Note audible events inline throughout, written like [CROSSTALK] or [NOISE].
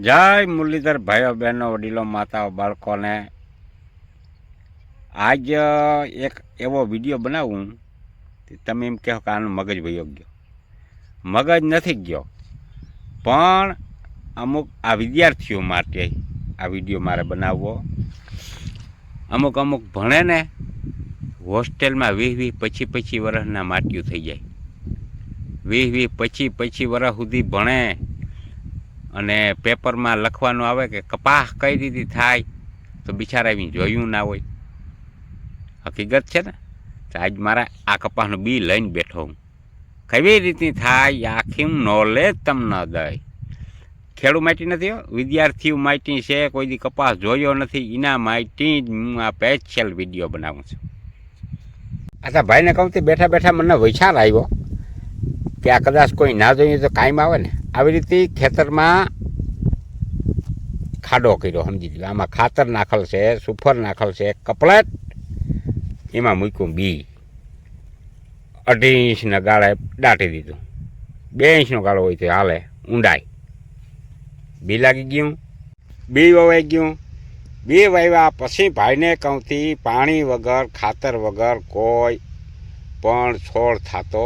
જય મુરલીધર ભાઈઓ બહેનો, વડીલો, માતાઓ, બાળકોને. આજ એક એવો વીડિયો બનાવું તમે એમ કહો કે આનો મગજ વયો ગયો. મગજ નથી ગયો, પણ અમુક આ વિદ્યાર્થીઓ માટે આ વીડિયો મારે બનાવવો. અમુક અમુક ભણે ને હોસ્ટેલમાં વીસ વીસ પછી પછી વર્ષના માટ્યું થઈ જાય. વીસ વીસ પછી પછી વર્ષ સુધી ભણે. અને પેપરમાં લખવાનું આવે કે કપાસ કઈ રીતે થાય, તો બિચારા એવી જોયું ના હોય. હકીકત છે ને? તો આજ મારા આ કપાસનું બી લઈને બેઠો હું. કેવી રીતની થાય આખી નોલેજ તમને દઈ? ખેડૂત માટી નથી વિદ્યાર્થીઓ માટી છે, કોઈ દી કપાસ જોયો નથી, એના માટી જ હું આ સ્પેશિયલ વીડિયો બનાવું છું. અચ્છા ભાઈને કહું તે બેઠા બેઠા મને વિચાર આવ્યો. આ કદાચ કોઈ ના જોઈએ તો કાયમ આવે ને. આવી રીતે ખેતરમાં ખાડો કર્યો, સમજી લો આમાં ખાતર નાખેલ છે, સુફર નાખેલ છે, કપલેટ, એમાં મૂક્યું બી. અઢી ઇંચના ગાળે દાટી દીધું. બે ઇંચનો ગાળો હોય તો હાલે ઊંડાઈ બી લાગી ગયું, બી વવાઈ ગયું. બી વાવ્યા પછી ભાઈને કહુંથી પાણી વગર, ખાતર વગર કોઈ પણ છોડ થતો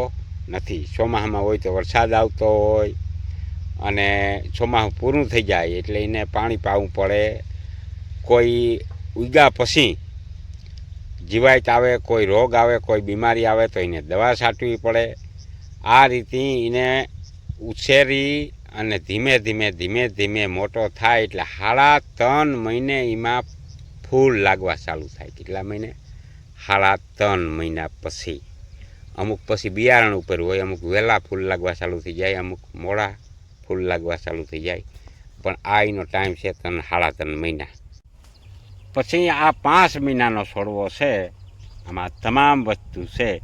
નથી. ચોમાસામાં હોય તો વરસાદ આવતો હોય અને ચોમાસું પૂરું થઈ જાય એટલે એને પાણી પાવું પડે. કોઈ ઉગ્યા પછી જીવાત આવે, કોઈ રોગ આવે, કોઈ બીમારી આવે તો એને દવા છાંટવી પડે. આ રીતે એને ઉછેરી અને ધીમે ધીમે ધીમે ધીમે મોટો થાય એટલે સાડા ત્રણ મહિને એમાં ફૂલ લાગવા ચાલુ થાય. કેટલા મહિને? સાડા ત્રણ મહિના પછી. અમુક પછી બિયારણ ઉપર હોય, અમુક વહેલા ફૂલ લાગવા ચાલુ થઈ જાય, અમુક મોડા ફૂલ લાગવા ચાલુ થઈ જાય. પણ આ એનો ટાઈમ છે ત્રણ સાડા ત્રણ મહિના. પછી આ પાંચ મહિનાનો છોડવો છે, આમાં તમામ વસ્તુ છે.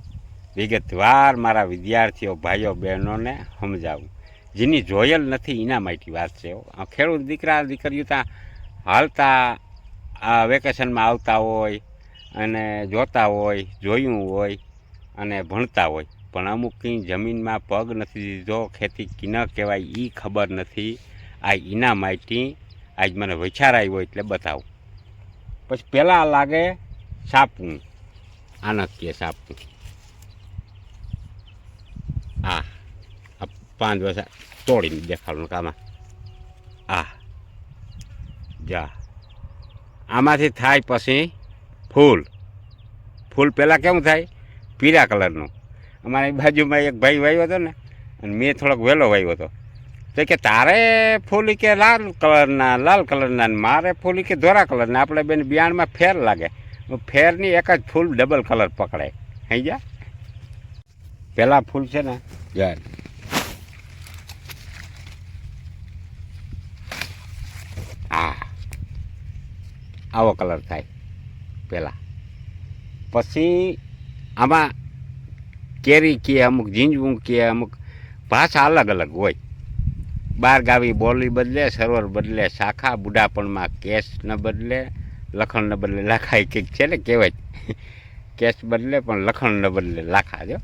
વિગતવાર મારા વિદ્યાર્થીઓ, ભાઈઓ, બહેનોને સમજાવું. જેની જોયેલ નથી, એના માટેની વાત છે ખેડૂત દીકરા, દીકરીઓ ત્યાં હાલતા વેકેશનમાં આવતા હોય અને જોતા હોય, જોયું હોય અને ભણતા હોય. પણ અમુક કંઈ જમીનમાં પગ નથી દીધો, ખેતી કી ન કહેવાય એ ખબર નથી. આ એના માટી આજ મને વિચાર આવ્યો એટલે બતાવું. પછી પહેલાં લાગે સાપું. આનક કે સાપું. આ પાંચ વર્ષ તોડીને દેખાડું કામાં. આ, જા. આમાંથી થાય પછી ફૂલ. ફૂલ પહેલાં કેવું થાય? પીળા કલરનું. અમારી બાજુમાં એક ભાઈ વાવ્યો હતો ને અને મેં થોડોક વહેલો વાવ્યો હતો. તો કે તારે ફૂલી કે લાલ કલરના લાલ કલરના મારે ફૂલી કે ધોરા કલરના. આપણે બેન બિયાણમાં ફેર લાગે. ફેરની એક જ ફૂલ ડબલ કલર પકડે હઈ જા પહેલાં ફૂલ છે ને જાય. હા આવો કલર થાય. પહેલાં. પછી આમાં કેરી કે અમુક ઝીંઝવું કે અમુક ભાષા અલગ અલગ હોય. બાર ગાવી બોલી બદલે, સરોવર બદલે, શાખા બુઢાપણમાં કેશ ન બદલે, લખણ ન બદલે. લાખા એક છે ને કહેવાય. કેશ બદલે પણ લખણ ન બદલે. લાખા જો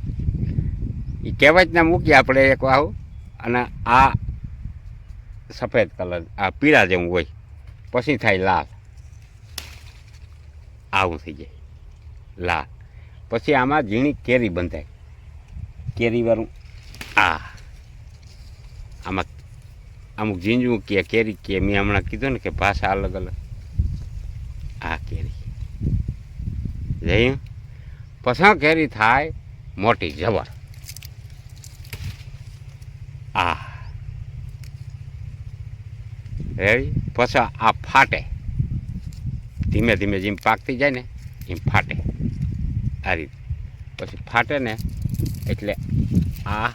એ કહેવતને મૂકીએ આપણે એક આવું અને આ સફેદ કલર, આ પીળા જેવું હોય. પછી થાય લાલ. આવું થઈ જાય. લાલ. પછી આમાં ઝીણી કેરી બંધાય. કેરીવાળું આ. આમાં અમુક ઝીંજવું કે કેરી કે મેં હમણાં કીધું ને કે ભાષા અલગ અલગ. આ કેરી. જઈ પછી કેરી થાય? મોટી જબર. આ. રેડી? પછી આ ફાટે. ધીમે ધીમે જેમ પાકતી જાય ને એમ ફાટે. આ રીતે પછી ફાટે ને એટલે આ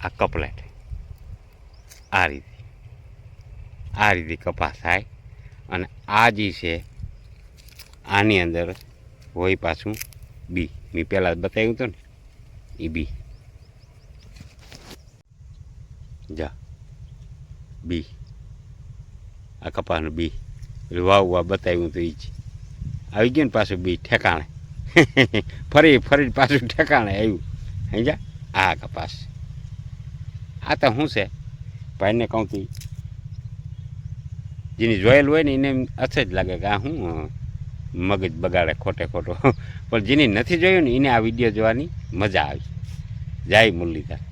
આ કપલેટ. આ રીતે. આ રીતે કપાસ થાય અને આ જે છે, આની અંદર હોય પાછું બી. મેં પહેલાં બતાવ્યું હતું ને, એ બી. જા. બી. આ કપાસનું બી. પેલું વાવ વાવ બતાવ્યું હતું એ જ. આવી ગયું ને પાછું બી, ઠેકાણે. [LAUGHS] ફરી ફરી પાછું ઠેકાણે આવ્યું. સમજ્યા? આ કપાસ. આ તો શું છે? ભાઈને કહુંથી જેની જોયેલું હોય ને એને અસર જ લાગે કે આ શું મગજ બગાડે ખોટે ખોટો. [LAUGHS] પણ જેની નથી જોયું ને એને આ વીડિયો જોવાની મજા આવી. જાય મુરલીધર.